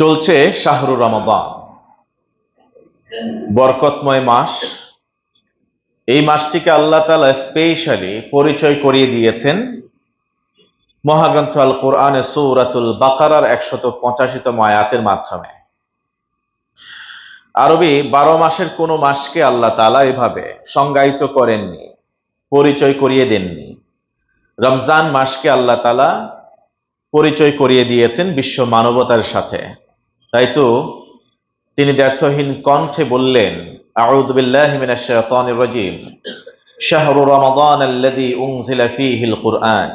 চলছে শাহরুর রমাদান। বরকতময় মাস। এই মাসটিকে আল্লাহ তালা স্পেশালি পরিচয় করিয়ে দিয়েছেন। মহাগ্রন্থ আল কোরআনে সৌরাতুল বাকারার একশত পঁচাশিতম আয়াতের মাধ্যমে। আরবি বারো মাসের কোনো মাসকে আল্লাহ তালা এভাবে সংজ্ঞায়িত করেননি, পরিচয় করিয়ে দেননি। রমজান মাসকে আল্লাহ তালা পরিচয় করিয়ে দিয়েছেন বিশ্ব মানবতার সাথে। তাই তো তিনি ব্যর্থহীন কণ্ঠে বললেন أعوذ بالله من الشيطان الرجيم شهر رمضان الذي أنزل فيه القرآن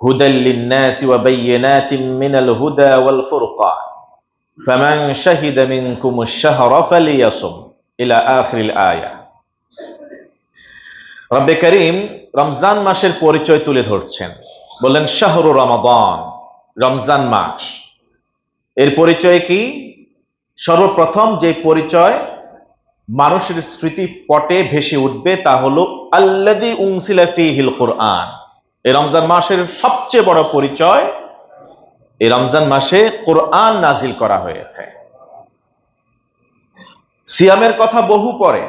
هدى للناس وبينات من الهدى والفرقان فمن شهد منكم الشهر فليصم إلى آخر الآية রব্বে করিম রমজান মাসের পরিচয় তুলে ধরছেন বললেন শাহরু রমাদান রমজান মাস এর পরিচয় কি? সর্বপ্রথম যে পরিচয় মানুষের স্মৃতি পটে ভেসে উঠবে তা হলো আল্লাদি উংসিলা ফিহিল কোরআন। এই রমজান মাসের সবচেয়ে বড় পরিচয়, এই রমজান মাসে কোরআন নাজিল করা হয়েছে। সিয়ামের কথা বহু পরে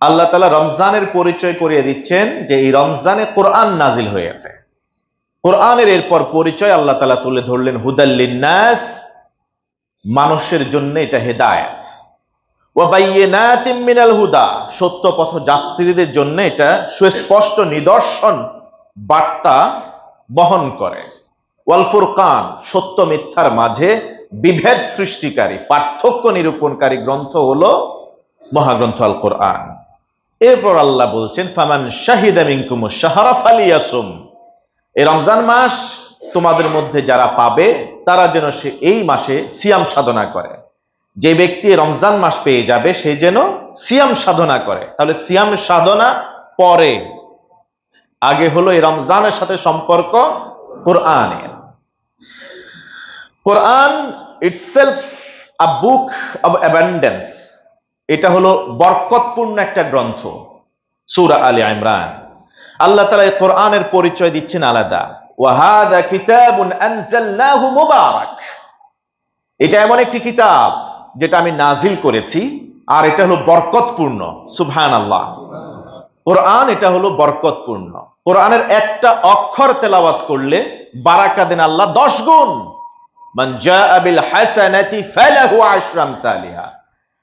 আল্লাহ তালা রমজানের পরিচয় করিয়ে দিচ্ছেন যে এই রমজানে কোরআন নাজিল হয়েছে। কোরআনের এরপর পরিচয় আল্লাহ তালা তুলে ধরলেন হুদাল্লিনাস মানুষের জন্য এটা হেদায়ত। মিনাল হুদা, সত্য পথ যাত্রীদের জন্য এটা সুস্পষ্ট নিদর্শন, বার্তা বহন করে। ওয়াল ফুরকান, সত্য মিথ্যার মাঝে বিভেদ সৃষ্টিকারী, পার্থক্য নিরূপণকারী গ্রন্থ হল মহাগ্রন্থ আল কোরআন এরপর আল্লাহ বলছেন, ফামান শাহিদা মিনকুম শাহরা ফালিয়াসুম। এই রমজান মাস তোমাদের মধ্যে যারা পাবে, তারা যেন সে এই মাসে সিয়াম সাধনা করে। যে ব্যক্তি রমজান মাস পেয়ে যাবে, সে যেন সিয়াম সাধনা করে। তাহলে সিয়াম সাধনা পরে। আগে হলো এই রমজানের সাথে সম্পর্ক কোরআনের Quran itself a book of abundance এটা হলো বরকতপূর্ণ একটা গ্রন্থ, সুরা আলী ইমরান। আল্লাহ তালা কোরআনের পরিচয় দিচ্ছেন আলাদা। এটা এমন একটি কিতাব যেটা আমি নাজিল করেছি আর এটা হলো বরকতপূর্ণ আল্লাহ কোরআন এটা হলো বরকতপূর্ণ। কোরআনের একটা অক্ষর তেলাওয়াত করলে বারাকা দেন আল্লাহ দশ গুণ। মান জাআ বিল হাসানাতি আমসালিহা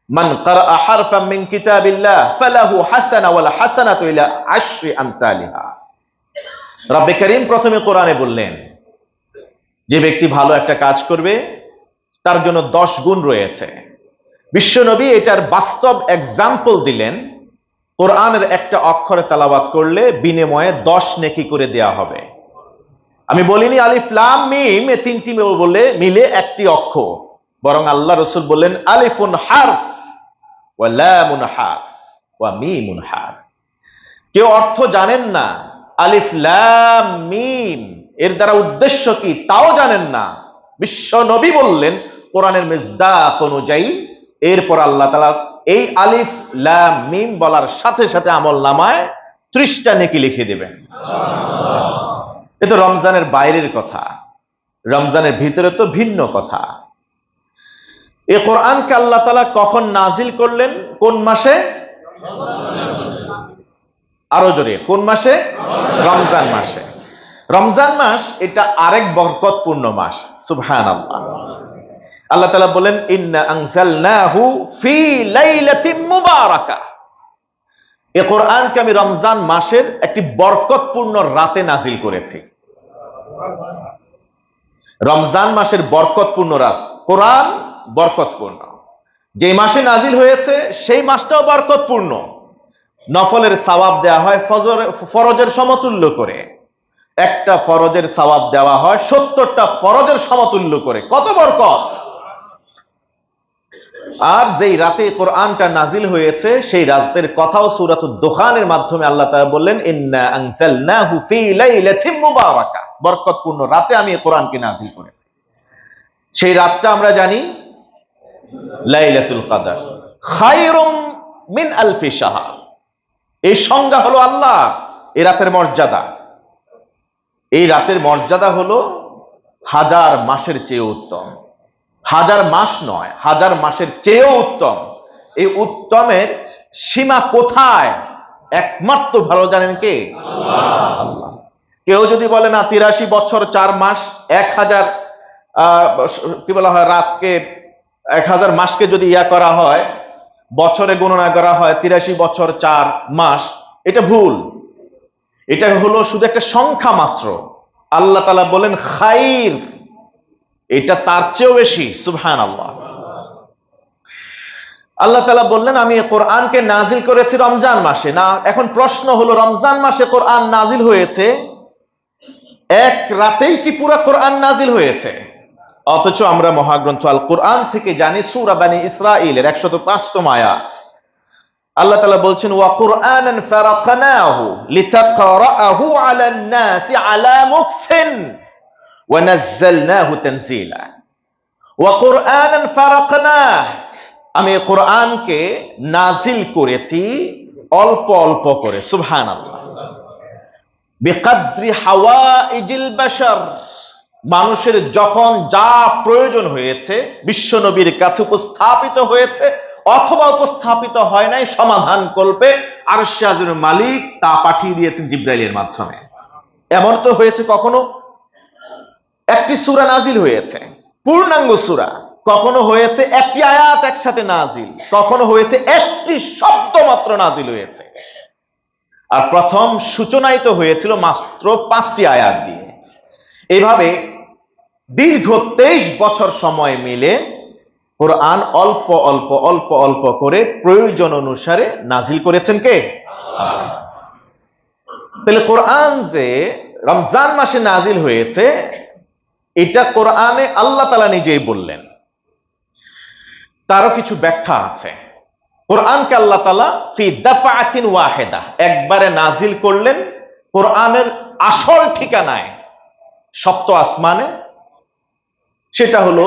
মান ক্বারা হারফাম মিন কিতাবিল্লাহ ফালাহু হাসানা ওয়াল হাসানাতু ইলা আশরি আমসালিহা রব্বে করিম প্রথমে কোরআনে বললেন, যে ব্যক্তি ভালো একটা কাজ করবে, তার জন্য দশ গুণ রয়েছে। বিশ্বনবী এটার বাস্তব এক্সাম্পল দিলেন, কোরআনের একটা অক্ষরে তালাবাত করলে বিনিময়ে দশ নেকি করে দেয়া হবে। আমি বলিনি আলিফলাম মিম, এ তিনটি বলে মিলে একটি অক্ষর বরং আল্লাহ রসুল বললেন, আলিফুন হারফ। কেউ অর্থ জানেন না, আলিফ, লাম, মিম, এর দ্বারা উদ্দেশ্য কি তাও জানেন না। বিশ্ব নবী বললেন, কোরআনের মেজদাক অনুযায়ী, এরপর আল্লাহ তালা এই আলিফ, লাম, মিম বলার সাথে সাথে আমল নামায় ত্রিশটা নেকি লিখে দেবেন। এ তো রমজানের বাইরের কথা, রমজানের ভিতরে তো ভিন্ন কথা। এ কোরআনকে আল্লাহ তালা কখন নাজিল করলেন? কোন মাসে? আরও জোরে, কোন মাসে? রমজান মাসে। রমজান মাস এটা আরেক বরকতপূর্ণ মাস সুবহান আল্লাহ তালা বলেন, ইন্না ফি মুবারাকা। এ কোরআনকে আমি রমজান মাসের একটি বরকতপূর্ণ রাতে নাজিল করেছি। রমজান মাসের বরকতপূর্ণ রাত, কোরআন বরকতপূর্ণ। যে মাসে নাজিল হয়েছে, সেই মাসটাও বরকতপূর্ণ। নফলের সওয়াব দেওয়া হয় ফজর, ফরজের সমতুল্য করে। একটা ফরজের সওয়াব দেওয়া হয়, সত্তরটা ফরজের সমতুল্য করে। কত বরকত? আর যেই রাতে কোরআনটা নাজিল হয়েছে, সেই রাতের কথাও সুরাত দোকানের মাধ্যমে আল্লাহ তাআলা বললেন বরকতপূর্ণ রাতে আমি কোরআনকে নাজিল করেছি। সেই রাতটা আমরা জানি লাইলাতুল কদর। খায়রুম মিন আলফি শাহর। এই সংজ্ঞা হলো আল্লাহ এই রাতের মর্যাদা। এই রাতের মর্যাদা হলো হাজার মাসের চেয়ে উত্তম। হাজার মাস নয়, হাজার মাসের চেয়েও উত্তম। এই উত্তমের সীমা কোথায়? একমাত্র ভালো জানেন কে? কেউ যদি বলে, না, তিরাশি বছর, চার মাস, এক হাজার কি বলা হয়, রাতকে এক হাজার মাসকে যদি ইয়া করা হয়, বছরে গণনা করা হয় তিরাশি বছর চার মাস, এটা ভুল। এটা হলো শুধু একটা সংখ্যা মাত্র। আল্লাহ তালা বলেন, খাইর। এটা তার চেয়েও বেশি সুবহান আল্লাহ আল্লাহ তালা বললেন, আমি কোরআনকে নাজিল করেছি রমজান মাসে। না, এখন প্রশ্ন হলো, রমজান মাসে কোরআন নাজিল হয়েছে? এক রাতেই কি পুরা কোরআন নাজিল হয়েছে? অথচ আমরা মহাগ্রন্থ আল কোরআন থেকে জানি সুরা বানি ইসরাইলের একশত পাঁচতম আয়াত। আল্লাহ তাআলা বলছেন, ওয়া কুরআনান ফারাকনাহু লিতাকরাহু আলান নাসি আলা মুকসিন ওয়া নাযালনাহু তানজিলা ওয়া কুরআনান ফারাকনাহ আমি কোরআনকে নাজিল করেছি অল্প অল্প করে, সুবহানাল্লাহ। বিকাদ্রি হাওয়াইজিল বাশার মানুষের যখন যা প্রয়োজন হয়েছে, বিশ্বনবীর কাছে উপস্থাপিত হয়েছে, অথবা উপস্থাপিত হয় নাই, সমাধান কল্পে আরশাজুর মালিক তা পাঠিয়ে দিয়েছেন জিব্রাইলের মাধ্যমে। এমন তো হয়েছে কখনো? একটি সুরা নাজিল হয়েছে, পূর্ণাঙ্গ সূরা। কখনো হয়েছে একটি আয়াত একসাথে নাজিল কখনো হয়েছে একটি শব্দ মাত্র নাজিল হয়েছে। আর প্রথম সূচনাই তো হয়েছিল মাত্র পাঁচটি আয়াত দিয়ে। এইভাবে দীর্ঘ তেইশ বছর সময় মিলে কোরআন অল্প অল্প অল্প অল্প করে প্রয়োজন অনুসারে নাজিল করেছেন কে? তাহলে কোরআন যে রমজান মাসে নাজিল হয়েছে, এটা কোরআনে আল্লাহ তালা নিজেই বললেন। তারও কিছু ব্যাখ্যা আছে। কোরআনকে আল্লাহ তালা ফি দাফাতিন ওয়াহেদা, একবারে নাজিল করলেন কোরআনের আসল ঠিকানায় সপ্ত আসমানে সেটা হলো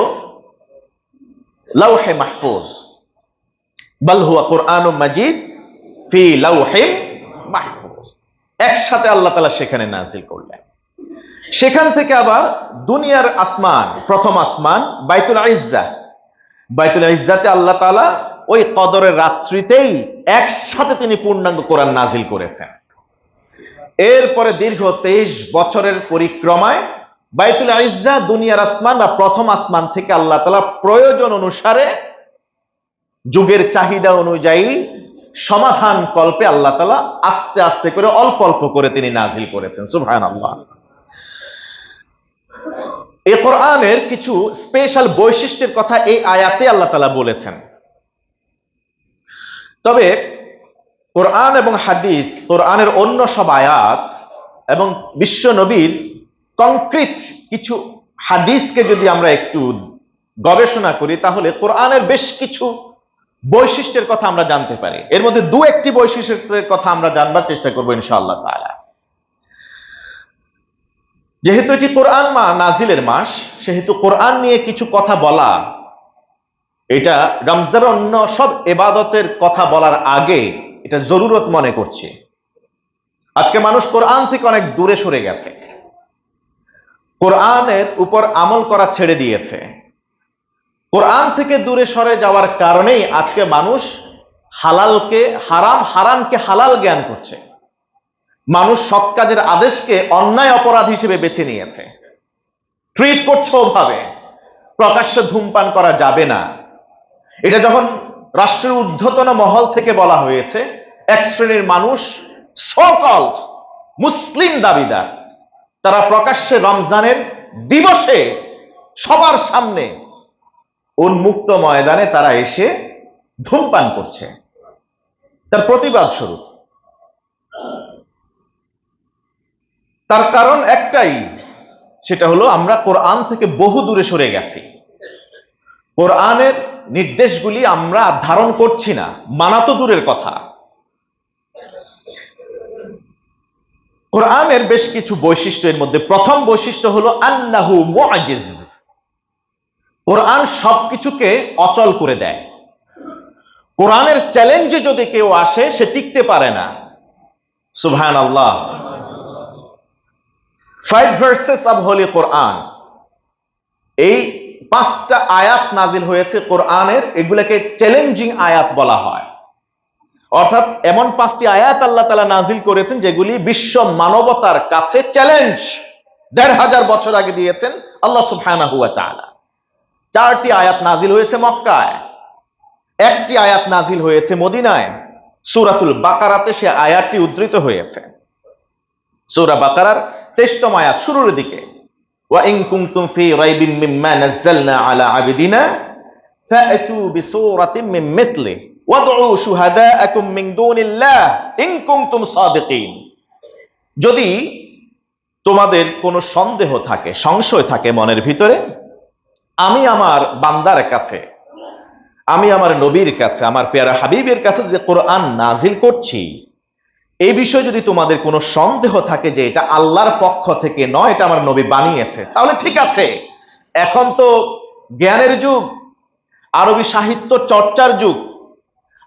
লাউহে মাহফুজ। বাল হুয়া কোরআন মাজিদ ফি লাউহে মাহফুজ। একসাথে আল্লাহ তালা সেখানে নাজিল করলেন। সেখান থেকে আবার দুনিয়ার আসমান, প্রথম আসমান বাইতুল ইজ্জা। বাইতুল ইজ্জাতে আল্লাহ তালা ওই কদরের রাত্রিতেই একসাথে তিনি পূর্ণাঙ্গ কোরআন নাজিল করেছেন। এরপরে দীর্ঘ তেইশ বছরের পরিক্রমায় বাইতুল ইজ্জা দুনিয়ার আসমান বা প্রথম আসমান থেকে আল্লাহ তালা প্রয়োজন অনুসারে যুগের চাহিদা অনুযায়ী সমাধান কল্পে আল্লাহ তালা আস্তে আস্তে করে অল্প অল্প করে তিনি নাজিল করেছেন। সুভান আল্লাহ এ কোরআনের কিছু স্পেশাল বৈশিষ্ট্যের কথা এই আয়াতে আল্লাহ তালা বলেছেন। তবে কোরআন এবং হাদিস, কোরআনের অন্য সব আয়াত এবং বিশ্ব নবীর কংক্রিট কিছু হাদিসকে যদি আমরা একটু গবেষণা করি, তাহলে কোরআনের বেশ কিছু বৈশিষ্ট্যের কথা আমরা জানতে পারি। এর মধ্যে দু একটি বৈশিষ্ট্যের কথা আমরা জানবার চেষ্টা করব ইনশাআল্লাহ তাআলা। যেহেতু এটি কোরআন মা, নাজিলের মাস, সেহেতু কোরআন নিয়ে কিছু কথা বলা, এটা রমজান অন্য সব এবাদতের কথা বলার আগে এটা জরুরত মনে করছে। আজকে মানুষ কোরআন থেকে অনেক দূরে সরে গেছে। কোরআনের উপর আমল করা ছেড়ে দিয়েছে। কোরআন থেকে দূরে সরে যাওয়ার কারণেই আজকে মানুষ হালালকে, হারাম, হারামকে হালাল জ্ঞান করছে। মানুষ সৎ কাজের আদেশকে অন্যায় অপরাধ হিসেবে বেছে নিয়েছে। ট্রিট করছে ওভাবে। প্রকাশ্যে ধূমপান করা যাবে না। এটা যখন রাষ্ট্রের ঊর্ধ্বতন মহল থেকে বলা হয়েছে, এক শ্রেণির মানুষ সকল্ড মুসলিম দাবিদার। তারা প্রকাশ্যে রমজানের দিবসে সবার সামনে উন্মুক্ত ময়দানে তারা এসে ধূমপান করছে। তার প্রতিবাদ স্বরূপ। তার কারণ একটাই, সেটা হলো আমরা কোরআন থেকে বহু দূরে সরে গেছি। কোরআনের নির্দেশগুলি আমরা ধারণ করছি না, মানা তো দূরের কথা। কোরআনের বেশ কিছু বৈশিষ্ট্য এর মধ্যে প্রথম বৈশিষ্ট্য হলো আন্নাহু মুআজিজ। কোরআন সবকিছুকে অচল করে দেয়। কোরআনের চ্যালেঞ্জে যদি কেউ আসে, সে টিকতে পারে না। সুবহান Allah five verses of holy Quran এই পাঁচটা আয়াত নাজিল হয়েছে কোরআনের, এগুলোকে চ্যালেঞ্জিং আয়াত বলা হয়। অর্থাৎ এমন পাঁচটি আয়াত আল্লাহ তালা নাজিল করেছেন যেগুলি বিশ্ব মানবতার কাছে চ্যালেঞ্জ দেড় হাজার বছর আগে দিয়েছেন আল্লাহ সুবহানাহু ওয়া তাআলা। চারটি আয়াত নাজিল হয়েছে মক্কায়। একটি আয়াত নাজিল হয়েছে মদিনায়। সূরাতুল বাকারাতে সে আয়াতটি উদ্ধৃত হয়েছে। সূরা বাকারার তেইশতম আয়াত শুরুর দিকে ইন কুনতুম ফি রাইবিন মিম্মা নাযালনা আলা আবিদিনা ফাআতু বিসূরাতিন মিন মিথলি যদি তোমাদের কোনো সন্দেহ থাকে, সংশয় থাকে মনের ভিতরে, আমি আমার বান্দার কাছে, আমি আমার নবীর কাছে, আমার পেয়ারা হাবিবের কাছে যে কোরআন নাজিল করছি, এই বিষয়ে যদি তোমাদের কোনো সন্দেহ থাকে যে এটা আল্লাহর পক্ষ থেকে নয়, এটা আমার নবী বানিয়েছে, তাহলে ঠিক আছে। এখন তো জ্ঞানের যুগ, আরবি সাহিত্য চর্চার যুগ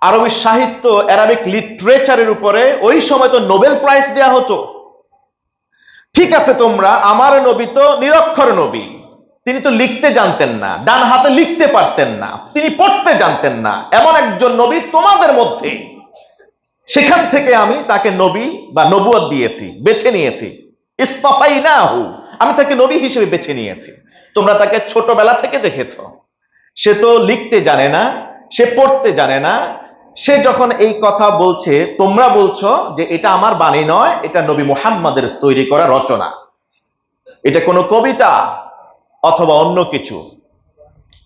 আরবি সাহিত্য অ্যারাবিক লিটারেচারের উপরে ওই সময় তো নোবেল প্রাইজ দেয়া হতো। ঠিক আছে তোমরা, আমার নবী তো নিরক্ষর নবী। তিনি তো লিখতে জানতেন না, ডান হাতে লিখতে পারতেন না, তিনি পড়তে জানতেন না। এমন একজন নবী তোমাদের মধ্যে। সেখান থেকে আমি তাকে নবী বা নবুয়ত দিয়েছি, বেছে নিয়েছি। ইস্তফাই না হু আমি তাকে নবী হিসেবে বেছে নিয়েছি। তোমরা তাকে ছোটবেলা থেকে দেখেছ। সে তো লিখতে জানে না, সে পড়তে জানে না সে যখন এই কথা বলছে, তোমরা বলছো যে এটা আমার বাণী নয়, এটা নবী মুহাম্মাদের তৈরি করা রচনা। এটা কোনো কবিতা অথবা অন্য কিছু।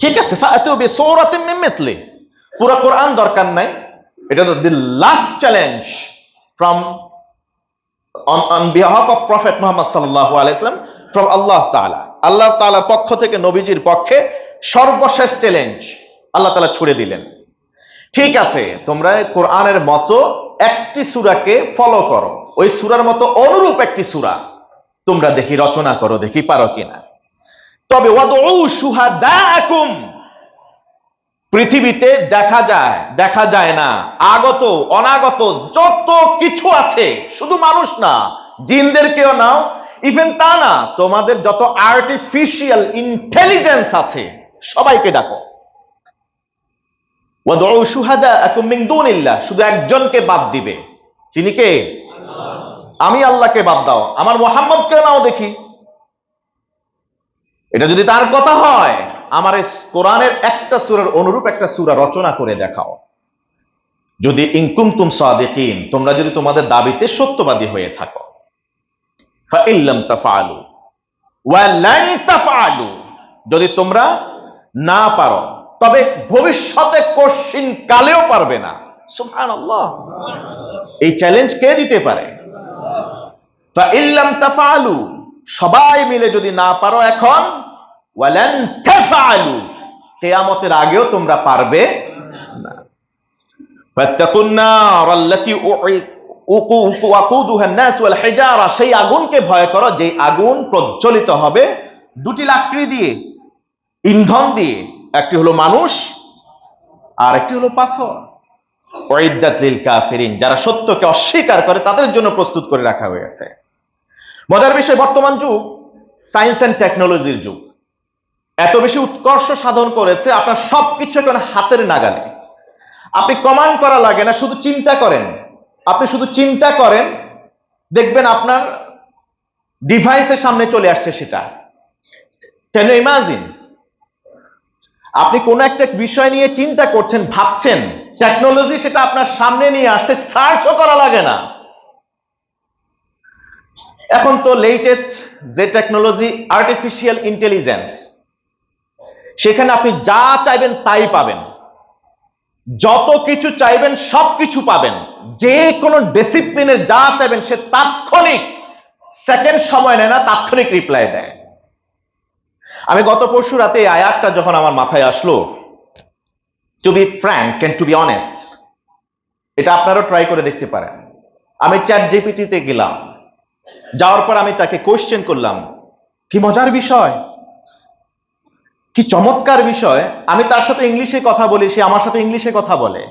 ঠিক আছে মিথলি। পুরো কোরআন দরকার নাই। এটা তো the last challenge from on behalf of Prophet Muhammad sallallahu alaihi wasallam from Allah তাআলার পক্ষ থেকে নবীজির পক্ষে সর্বশেষ চ্যালেঞ্জ আল্লাহ তালা ছুড়ে দিলেন। ঠিক আছে, তোমরা কোরআনের মতো একটি সূরাকে ফলো করো। ওই সূরার মতো অনুরূপ একটি সূরা তোমরা দেখি রচনা করো, দেখি পারো কিনা। তবে পৃথিবীতে দেখা যায় দেখা যায় না। আগত, অনাগত যত কিছু আছে, শুধু মানুষ না, জিনদেরকেও নাও ইভেন তা না, তোমাদের যত আর্টিফিশিয়াল ইন্টেলিজেন্স আছে, সবাইকে ডাকো ওয়াদউ শুহাদাকুম মিন দুনিল্লাহ শুধু একজনকে বাদ দিবে। তিনি কে? আমি আল্লাহকে বাদ দাও আমার মোহাম্মদকে নাও দেখি। এটা যদি তার কথা হয় আমার কোরআনের একটা সুরের অনুরূপ একটা সুরা রচনা করে দেখাও। যদি ইনকুম তুম সাদিকিন তোমরা যদি তোমাদের দাবিতে সত্যবাদী হয়ে থাকো। যদি তোমরা না পারো তবে ভবিষ্যতে কশিন কালেও পারবে না। সুফান এই চ্যালেঞ্জ কে দিতে পারে? তা ইল্লাম তাফালু সবাই মিলে যদি না পারো এখন কেয়ামতের আগেও তোমরা পারবে সেই আগুনকে ভয় করো যে আগুন প্রজ্বলিত হবে দুটি লাকড়ি দিয়ে, ইন্ধন দিয়ে একটি হলো মানুষ আর একটি হলো পাথর। ওয়াইদাত লিল কাফিরিন, যারা সত্যকে অস্বীকার করে, তাদের জন্য প্রস্তুত করে রাখা হয়েছে। মজার বিষয়, বর্তমান যুগ, সায়েন্স অ্যান্ড টেকনোলজির যুগ। এত বেশি উৎকর্ষ সাধন করেছে, আপনার সবকিছু এখন হাতের নাগালে। আপনি কমান্ড করা লাগে না, শুধু চিন্তা করেন। আপনি শুধু চিন্তা করেন, দেখবেন আপনার ডিভাইসের সামনে চলে আসছে সেটা। কেন ইমাজিন আপনি কোন একটা বিষয় নিয়ে চিন্তা করছেন, ভাবছেন টেকনোলজি সেটা আপনার সামনে নিয়ে আসছে সার্চও করা লাগে না। এখন তো লেটেস্ট যে টেকনোলজি আর্টিফিশিয়াল ইন্টেলিজেন্স সেখানে আপনি যা চাইবেন তাই পাবেন। যত কিছু চাইবেন, সব কিছু পাবেন। যে কোনো ডিসিপ্লিনের যা চাইবেন, সে তাৎক্ষণিক সেকেন্ড সময় নেয় না, তাৎক্ষণিক রিপ্লাই দেয়। আমি গত পরশু রাতে এই আয়াতটা যখন আমার মাথায় আসলো to be frank and to be honest এটা আপনারাও ট্রাই করে দেখতে পারেন। আমি চ্যাট জিপিটিতে গেলাম, যাওয়ার পর আমি তাকে কোয়েশ্চেন করলাম, কি মজার বিষয়? কি চমৎকার বিষয়? আমি তার সাথে ইংলিশে কথা বলি, সে আমার সাথে ইংলিশে কথা বলে।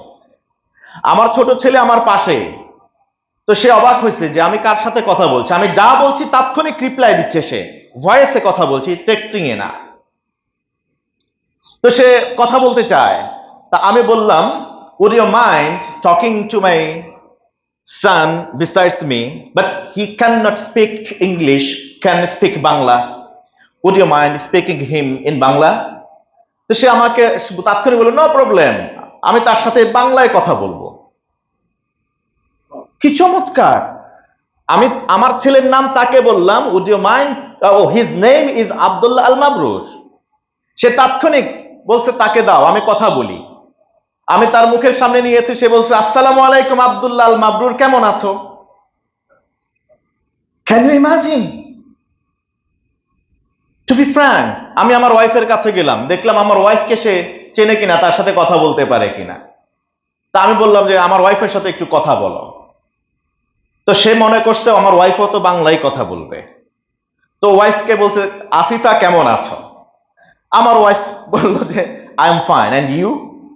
আমার ছোট ছেলে আমার পাশে, তো সে অবাক হয়েছে যে আমি কার সাথে কথা বলছি? আমি যা বলছি তাৎক্ষণিক রিপ্লাই দিচ্ছে সে। ভয়েসে কথা বলছি টেক্সটিং এ না। তো সে কথা বলতে চায়, তা আমি বললাম would your mind talking to my son besides me but he can not speak English can speak Bangla would your mind speaking him in Bangla তো সে আমাকে তাৎক্ষণিক বলল নো প্রবলেম আমি তার সাথে বাংলায় কথা বলব। কি চমৎকার! আমি, আমার ছেলের নাম তাকে বললাম would you mind his name is Abdullah Al Mabrur সে তাৎক্ষণিক বলছে, তাকে দাও, আমি কথা বলি। আমি তার মুখের সামনে নিয়েছি, সে বলছে, আসসালামু আলাইকুম আবদুল্লাহ আল মাবরুর কেমন আছো? Can you imagine to be frank আমি আমার ওয়াইফের কাছে গেলাম, দেখলাম আমার ওয়াইফকে সে চেনে কিনা, তার সাথে কথা বলতে পারে কিনা। তা আমি বললাম যে, আমার ওয়াইফের সাথে একটু কথা বলো। তো সে মনে করছে, আমার ওয়াইফও তো বাংলায় কথা বলবে। তো ওয়াইফকে বলছে, আফিফা, কেমন আছো? আমার ওয়াইফ বলল যে I am fine and you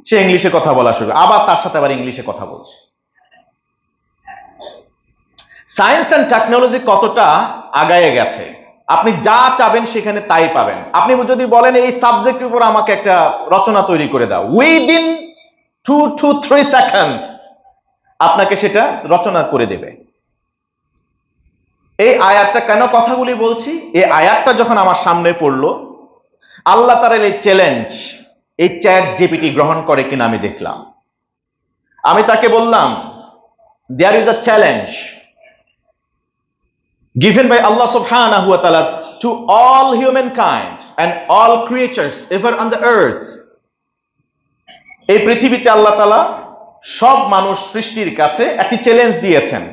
সে ইংলিশে কথা বলা শুরু আবার তার সাথে আবার ইংলিশে কথা বলছে। সায়েন্স অ্যান্ড টেকনোলজি কতটা আগায় গেছে? আপনি যা চাবেন সেখানে তাই পাবেন। আপনি যদি বলেন, এই সাবজেক্টের উপর আমাকে একটা রচনা তৈরি করে দাও। Within two two three seconds আপনাকে সেটা রচনা করে দেবে। এই আয়াতটা কেন কথাগুলি বলছি? এই আয়াতটা যখন আমার সামনে পড়ল, আল্লাহ তার এই চ্যালেঞ্জ এই চ্যাট জিপিটি গ্রহণ করে কিনা আমি দেখলাম। আমি তাকে বললাম there is a challenge given by Allah subhanahu wa ta'ala to all humankind and all creatures, ever on the এই পৃথিবীতে আল্লাহ তালা সব মানুষ সৃষ্টির কাছে একটি চ্যালেঞ্জ দিয়েছেন।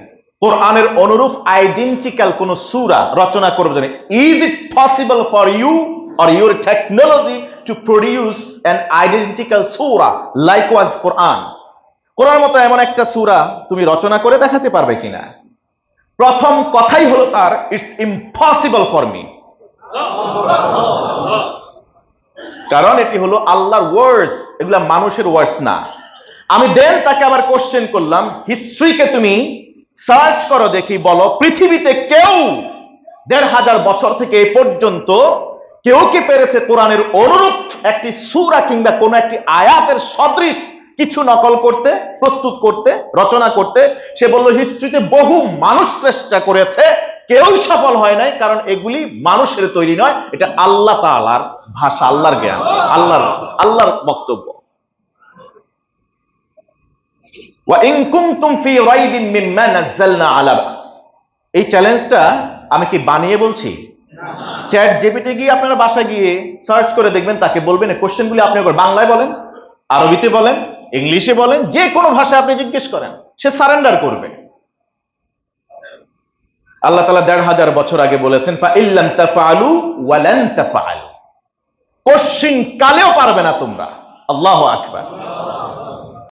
কোরআনের অনুরূপ আইডেন্টিক্যাল কোন সূরা রচনা করবে is it possible for you or your technology to produce an identical Surah like was Quran Quran মতো এমন একটা সূরা তুমি রচনা করে দেখাতে পারবে কিনা? প্রথম কথাই হলো তার ইটস ইম্পসিবল ফর মি কারণ এটি হলো আল্লাহর ওয়ার্ডস এগুলা মানুষের ওয়ার্ডস না। আমি দেন তাকে আবার কোশ্চেন করলাম হিস্ট্রিকে তুমি সার্চ করো দেখি, বলো, পৃথিবীতে কেউ দেড় হাজার বছর থেকে এ পর্যন্ত কেউ কি পেরেছে কোরআনের অনুরূপ একটি সূরা কিংবা কোন একটি আয়াতের সদৃশ কিছু নকল করতে, প্রস্তুত করতে, রচনা করতে? সে বলল, হিস্ট্রিতে বহু মানুষ চেষ্টা করেছে, কেউ সফল হয় নাই, কারণ এগুলি মানুষের তৈরি নয়, এটা আল্লাহ তাআলার ভাষা, আল্লাহর জ্ঞান, আল্লাহর আল্লাহর বক্তব্য। এই চ্যালেঞ্জটা আমি কি বানিয়ে বলছি? চ্যাট জিপিটি গিয়ে আপনারা বাসায় গিয়ে সার্চ করে দেখবেন, তাকে বলবেন কোশ্চেনগুলি আপনি বাংলায় বলেন, আরবিতে বলেন, ইংলিশে বলেন, যে কোনো ভাষায় আপনি জিজ্ঞেস করেন, সে সারেন্ডার করবে। আল্লাহ তালা দেড় হাজার বছর আগে বলেছেন কোশ্চিন কালেও পারবে না তোমরা। আল্লাহ আকবার।